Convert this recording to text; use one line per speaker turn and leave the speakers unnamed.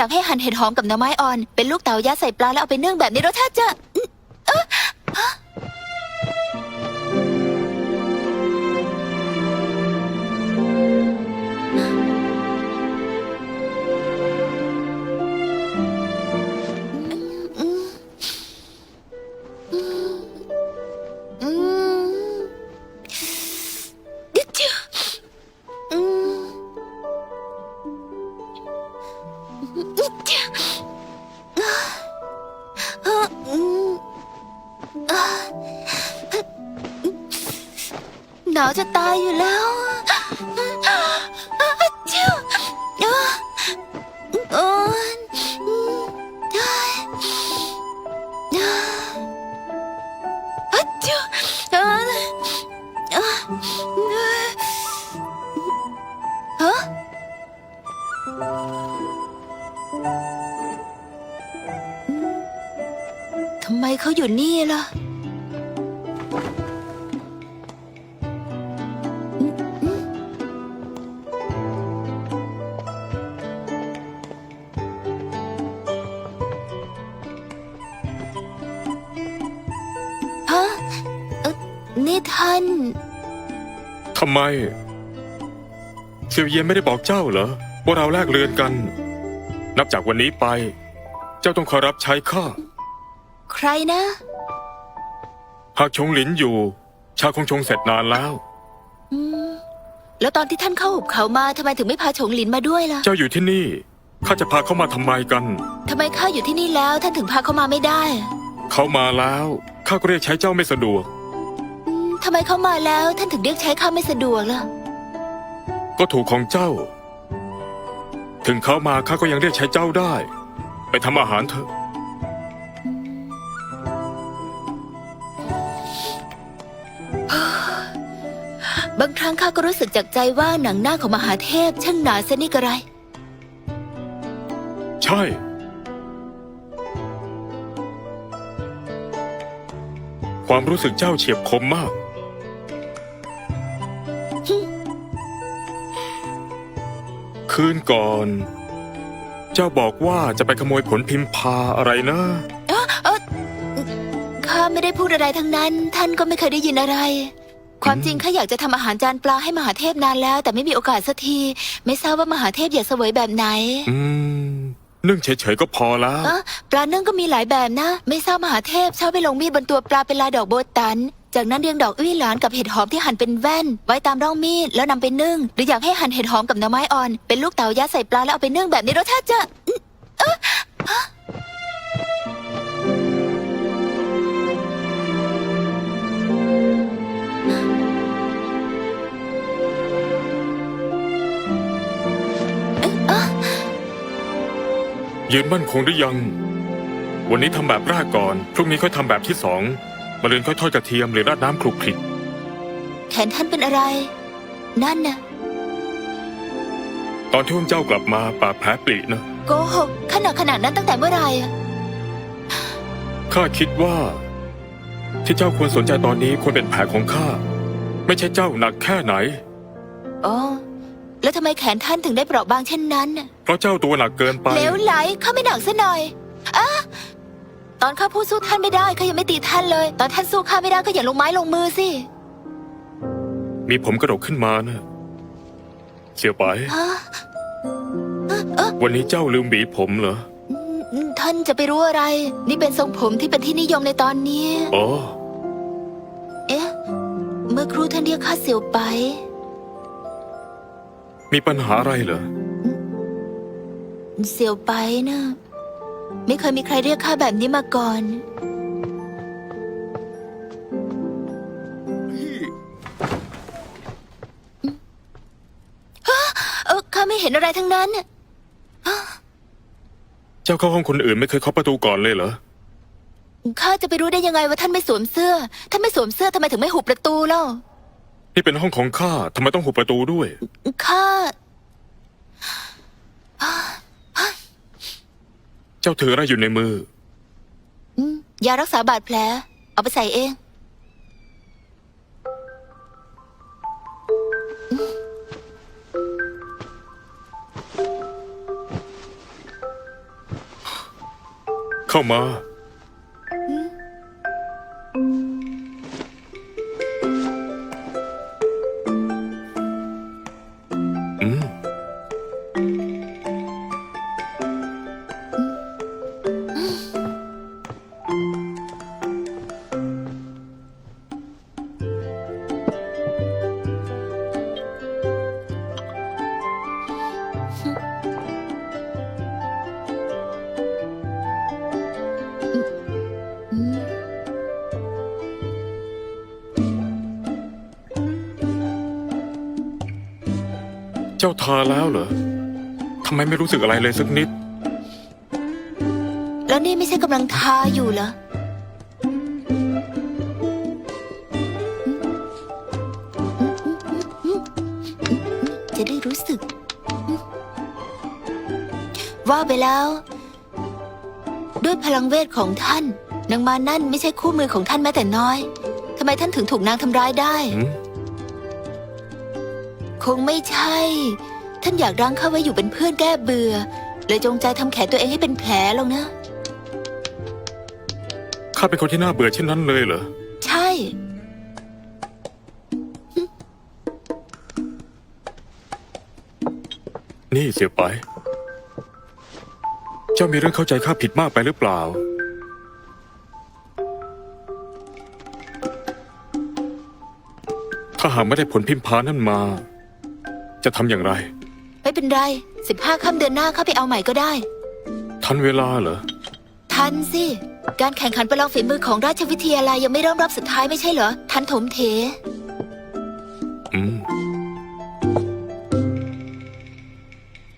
อยากให้หั่นเห็ดหอมกับหน่อไม้อ่อน เป็นลูกเต๋ายัดใส่ปลาแล้วเอาไปนึ่งแบบนี้รสชาติจะเออาวจะตายอยู่แล้วจิ้วโอ้จิ้วฮะทำไมเขาอยู่นี่ล่ะ นี่ท่าน
ทำไมเสี่ยวเย็นไม่ได้บอกเจ้าเหรอว่าเราแลกเรือนกัน นับจากวันนี้ไป เจ้าต้องคอรับใช้ข้า
ใครนะ
หากชงหลินอยู่ ชาคงชงเสร็จนานแล้ว
อืม แล้วตอนที่ท่านเข้าหุบเขามาทำไมถึงไม่พาฉงหลินมาด้วยล่ะ
เจ้าอยู่ที่นี่ข้าจะพาเขามาทำไมกัน
ทำไมข้าอยู่ที่นี่แล้วท่านถึงพาเขามาไม่ได้
เขามาแล้วข้าก็เรียกใช้เจ้าไม่สะดวกำ
ไมเขามาแล้ว ท่านถึงเรียกใช้ข้าไม่สะดวกล่ะ
ก็ถูกของเจ้า ถึงเขามาข้าก็ยังเรียกใช้เจ้าได้ ไปทำอาหารเถอะ
บางครั้งข้าก็รู้สึกจากใจว่าหนังหน้าของมหาเทพช่างหนาเสยนี่กระไร
ใช่ ความรู้สึกเจ้าเฉียบคมมาก คืนก่อน เจ้าบอกว่าจะไปขโมยผลพิมพาอะไรนะ
ข้าไม่ได้พูดอะไรทั้งนั้น ท่านก็ไม่เคยได้ยินอะไร ความจริงข้าอยากจะทำอาหารจานปลาให้มหาเทพนานแล้ว แต่ไม่มีโอกาสสักที ไม่ทราบว่ามหาเทพอยากเสวยแบบไหน
อืม นึ่งเฉยๆก็พอแล้ว
อะปลานึ่งก็มีหลายแบบนะ ไม่ทราบมหาเทพชอบไปลงมีดบนตัวปลาเป็นลายดอกโบตัน จากนั้นเรียงดอกอื้อหลานกับเห็ดหอมที่หั่นเป็นแว่น ไว้ตามร่องมีดแล้วนำไปนึ่ง หรืออยากให้หั่นเห็ดหอมกับหน่อไม้อ่อน เป็นลูกเต๋ายัดใส่ปลาแล้วเอาไปนึ่งแบบนี้รสชาติจะอื้ออฮะ
ยืนมั่นคงหรือยัง วันนี้ทำแบบแรกก่อน พรุ่งนี้ค่อยทำแบบที่สอง มาเรือนค่อยทอดกระเทียมหรือราดน้ำคลุกคลิก
แขนท่านเป็นอะไร นั่นน่ะ
ตอนที่พวกเจ้ากลับมาปากแผลปลินะ
โกหกขนาดขนาดนั้นตั้งแต่เมื่อไหร่อะ
ข้าคิดว่า ที่เจ้าควรสนใจตอนนี้ควรเป็นแผลของข้า ไม่ใช่เจ้าหนักแค่ไหน
อ๋อ แล้วทำไมแขนท่านถึงได้เปราะบางเช่นนั้นน่ะ
เพราะเจ้าตัวหนักเกินไป
เหลวไหลข้าไม่หนักซะหน่อยอะ ตอนข้าพูดสู้ท่านไม่ได้ข้ายังไม่ตีท่านเลย ตอนท่านสู้ข้าไม่ได้ก็อย่าลงไม้ลงมือสิ
มีผมกระดกขึ้นมานะเสี่ยวไป
ฮะเอ๊ะเอ๊ะ
วันนี้เจ้าลืมหวีผมเหรอ
อืมท่านจะไปรู้อะไร นี่เป็นทรงผมที่เป็นที่นิยมในตอนนี้
อ๋อ
เอ๊ะ เมื่อครูท่านเรียกข้าเสียวไป
มีปัญหาอะไรเหรอ
เสียวไปนะ ไม่เคยมีใครเรียกข้าแบบนี้มาก่อน เออข้าไม่เห็นอะไรทั้งนั้นน่ะ
เจ้าเข้าห้องคนอื่นไม่เคยเคาะประตูก่อนเลยเหรอ
ข้าจะไปรู้ได้ยังไงว่าท่านไม่สวมเสื้อท่านไม่สวมเสื้อทำไมถึงไม่หุบประตูเล่า
นี่เป็นห้องของข้าทำไมต้องหุบประตูด้วย
ข้า
จ้าถืออะไรอยู่ในมือ
อืมยารักษาบาดแผล เอาไปใส่เอง
เข้ามา เจ้าทาแล้วเหรอทำไมไม่รู้สึกอะไรเลยสักนิด
แล้วนี่ไม่ใช่กำลังทาอยู่เหรอ จะได้รู้สึก ว่าไปแล้ว ด้วยพลังเวทของท่าน นางมานั่นไม่ใช่คู่มือของท่านแม้แต่น้อยทำไมท่านถึงถูกนางทำร้ายได้
อืม
ค งไม่ใช่ ท่านอยากรั้งเข้าไว้อยู่เป็นเพื่อนแก้เบื่อ เลยจงใจทำแขนตัวเองให้เป็นแผลลงนะ
ข้าเป็นคนที่น่าเบื่อเช่นนั้นเลยเหรอ
ใช่
นี่เสียไป เจ้ามีเรื่องเข้าใจข้าผิดมากไปหรือเปล่า ถ้าหากไม่ได้ผลพิมพานั่นมา จะทำอย่างไร
ไม่เป็นไรสิบห้าค่ำเดือนหน้าเข้าไปเอาใหม่ก็ได้
ทันเวลาเหรอ
ทันสิ การแข่งขันประลองฝีมือของราชวิทยาลัยยังไม่เริ่มรอบสุดท้ายไม่ใช่เหรอ ทันถมเถ